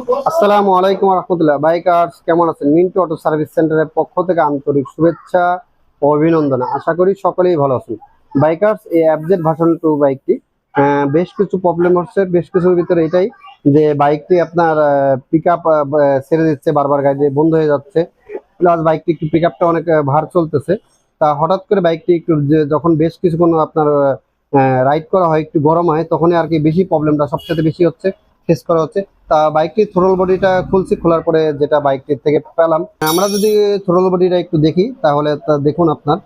আসসালামু আলাইকুম রহমতুল্লাহ। বাইকার্স কেমন আছেন? মিন্টু অটো সার্ভিস সেন্টারের পক্ষ থেকে আন্তরিক শুভেচ্ছা ও অভিনন্দন। আশা করি সকলেই ভালো আছেন। বাইকার্স এই অ্যাবজেট ভাষণ টু বাইকটি বেশ কিছু প্রবলেম হচ্ছে, বেশ কিছুর ভিতরে এটাই যে বাইকটি আপনার পিক আপ ছেড়ে দিচ্ছে, বারবার গাড়ি বন্ধ হয়ে যাচ্ছে। প্লাস বাইকটি একটু পিক আপটা অনেক ভার চলতেছে। তা হঠাৎ করে বাইকটি একটু যখন বেশ কিছুক্ষণ আপনার রাইড করা হয়, একটু গরম হয়, তখনই আর কি বেশি প্রবলেমটা সবচেয়ে বেশি হচ্ছে। ফেস করা হচ্ছে। তা বাইকটির থ্রোল বডিটা খুলছি, খোলার পরে যেটা বাইকটির থেকে পেলাম। আমরা যদি থ্রোল বডিটা একটু দেখি, তাহলে দেখুন আপনার।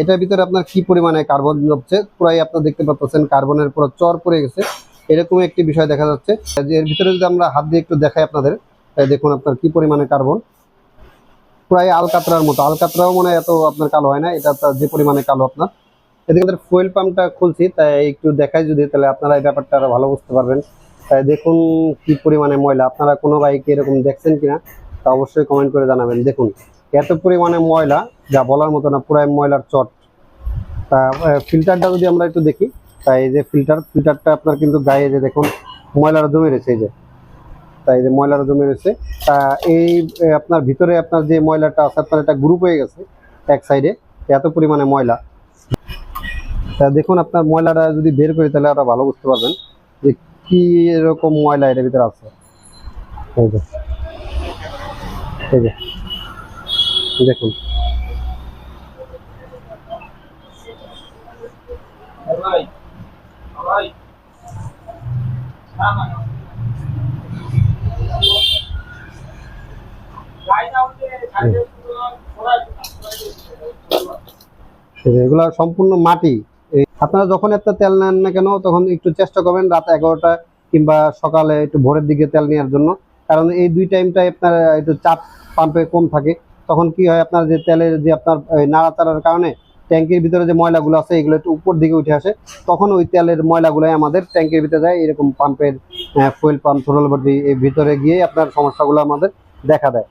এটার ভিতরে আপনার কি পরিমাণে কার্বন হচ্ছে পুরাই আপনার দেখতে পাচ্ছেন কার্বনের পুরো চর পড়ে গেছে। এরকম একটি বিষয় দেখা যাচ্ছে। এর ভিতরে যদি আমরা হাত দিয়ে একটু দেখাই আপনাদের তাই দেখুন আপনার কি পরিমাণে কার্বন প্রায় আলকাতরার মতো। আলকাতরাও মনে হয় এত আপনার কালো হয় না, এটা যে পরিমাণে কালো আপনার। এদিকে ফুয়েল পাম্পটা খুলছি, তাই একটু দেখাই যদি, তাহলে আপনারা এই ব্যাপারটা আরও ভালো বুঝতে পারবেন। দেখুন কি পরিমাণে ময়লা। আপনারা কোনো বাইকে এরকম দেখছেন কিনা, তা অবশ্যই কমেন্ট করে জানাবেন। দেখুন, এত পরিমাণে ময়লা, যা বলার মতো না, পুরাই ময়লার চট। তা ফিল্টারটা যদি আমরা একটু দেখি তাই এই যে ফিল্টার ফিল্টারটা আপনার কিন্তু গায়ে যে দেখুন, ময়লার জমে রয়েছে এই যে। তাই যে ময়লার জমে রয়েছে। তা এই আপনার ভিতরে আপনার যে ময়লাটা আছে, আপনার একটা গ্রুপ হয়ে গেছে এক সাইডে এত পরিমাণে ময়লা। তা দেখুন, আপনার ময়লাটা যদি বের করি, তাহলে আরও ভালো বুঝতে পারবেন যে কি এরকম ময়লা এটার ভিতরে আছে? দেখুন। এগুলা সম্পূর্ণ মাটি। আপনারা যখন একটা তেল নেন না কেন, তখন একটু চেষ্টা করবেন রাত এগারোটা কিংবা সকালে একটু ভোরের দিকে তেল নেওয়ার জন্য। কারণ এই দুই টাইমটায় আপনার একটু চাপ পাম্পে কম থাকে। তখন কি হয়, আপনার যে তেলের যে আপনার নাড়াচাড়ার কারণে ট্যাঙ্কির ভিতরে যে ময়লাগুলো আছে, এগুলো একটু উপর দিকে উঠে আসে। তখন ওই তেলের ময়লাগুলোই আমাদের ট্যাঙ্কের ভিতরে যায়, এরকম পাম্পের ফুয়েল পাম্প থোরল বডি ভিতরে গিয়ে আপনার সমস্যাগুলো আমাদের দেখা দেয়।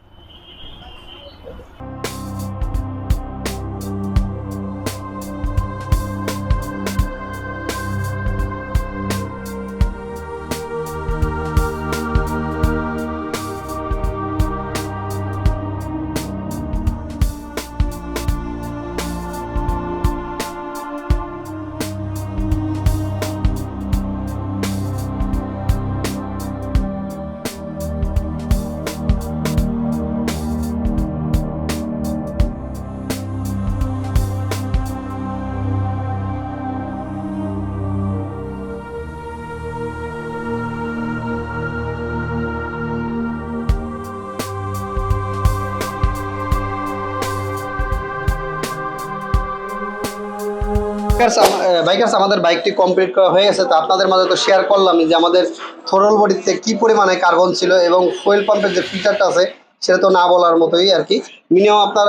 বাইকার্স আমাদের বাইকটি কমপ্লিট করা হয়ে গেছে। তো আপনাদের মাঝে তো শেয়ার করলাম যে আমাদের থোরল বডিতে কি পরিমাণে কার্বন ছিল এবং ফুয়েল পাম্পের যে ফিল্টারটা আছে, সেটা তো না বলার মতোই আর কি। মিনিমাম আপনার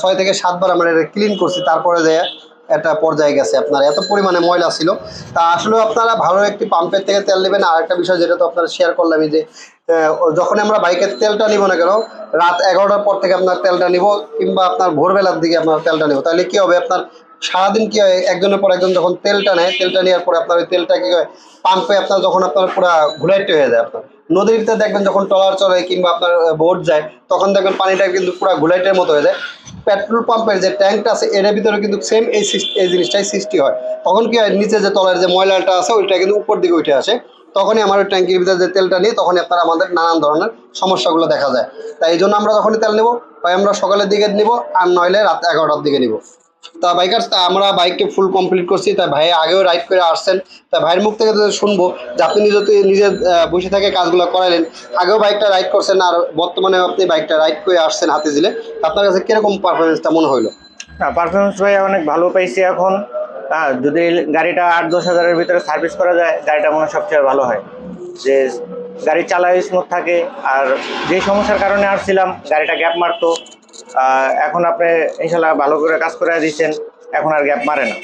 ছয় থেকে সাতবার আমরা এটা ক্লিন করছি, তারপরে যে একটা পর্যায়ে গেছে আপনার। এত পরিমাণে ময়লা ছিল। তা আসলে আপনারা ভালো একটি পাম্পের থেকে তেল নেবেন। আর একটা বিষয় যেটা তো আপনারা শেয়ার করলাম যে যখন আমরা বাইকের তেলটা নিব না কেন, রাত এগারোটার পর থেকে আপনার তেলটা নিব, কিংবা আপনার ভোরবেলার দিকে আপনার তেলটা নিব। তাহলে কি হবে? আপনার সারাদিন কি হয় একজনের পর একজন যখন তেলটা নেয়, তেলটা নেওয়ার পরে আপনার ওই তেলটা কি হয় পাম্পে আপনার যখন আপনার পুরো ঘুলাইতে হয়ে যায় আপনার। নদীর ভিতরে দেখবেন যখন ট্রলার চলে কিংবা আপনার বোট যায়, তখন দেখবেন পানিটা কিন্তু পুরো ঘুলাইটের মতো হয়ে যায়। পেট্রোল পাম্পের যে ট্যাঙ্কটা আছে, এর ভিতরে কিন্তু সেম এই এই জিনিসটাই সৃষ্টি হয়। তখন কি হয়, নিচে যে তলার যে ময়লাটা আছে, ওইটা কিন্তু উপর দিকে উঠে আসে। তখনই আমার ওই ট্যাঙ্কির ভিতরে যে তেলটা নিই, তখনই আপনার আমাদের নানান ধরনের সমস্যাগুলো দেখা যায়। তাই এই জন্য আমরা যখনই তেল নেব হয় আমরা সকালের দিকে নিব, আর নইলে রাত এগারোটার দিকে নিব। তা বাইকার্স তা আমরা বাইককে ফুল কমপ্লিট করছি। তা ভাই আগেও রাইড করে আসছেন। তা ভাইয়ের মুখ থেকে শুনব যে আপনি যদি নিজের বসে থেকে কাজগুলো করালেন আগেও বাইকটা রাইড করছেন আর বর্তমানে আপনি বাইকটা রাইড করে আসছেন হাতে দিলে আপনার কাছে কীরকম পারফরমেন্সটা মনে হইল? না পারফরমেন্স ভাই অনেক ভালো পাইছি এখন। যদি গাড়িটা আট, দশ হাজারের ভিতরে সার্ভিস করা যায়, গাড়িটা মনে সবচেয়ে ভালো হয়। যে গাড়ি চালায় স্মুথ থাকে, আর যে সমস্যার কারণে আসছিলাম, গাড়িটা গ্যাপ মারতো। এখন আপনি ইনশাল্লাহ ভালো করে কাজ করে দিচ্ছেন এখন আর গ্যাপ মারে না।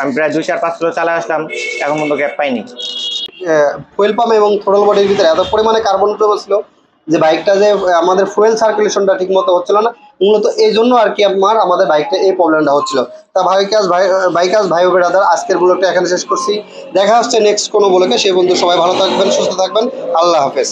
আমি প্রায় দুই চার পাঁচ কিলো চালায় আসলাম, এখন পর্যন্ত গ্যাপ পাইনি। ফুয়েল পাম্প এবং থ্রোটল বডির ভিতরে এত পরিমাণে কার্বন ছিল যে বাইকটা যে আমাদের ফুয়েল সার্কুলেশনটা ঠিক মতো হচ্ছিল না। মূলত এই জন্য আর কি আমার আমাদের বাইকটা এই প্রবলেমটা হচ্ছিল। তা ভাইকাজ ভাই বাইকাজ ভাই বেড়াদার, আজকের ব্লগটা এখানে শেষ করছি। দেখা হচ্ছে নেক্সট কোনো ব্লগে সেই বন্ধু সবাই ভালো থাকবেন, সুস্থ থাকবেন। আল্লাহ হাফেজ।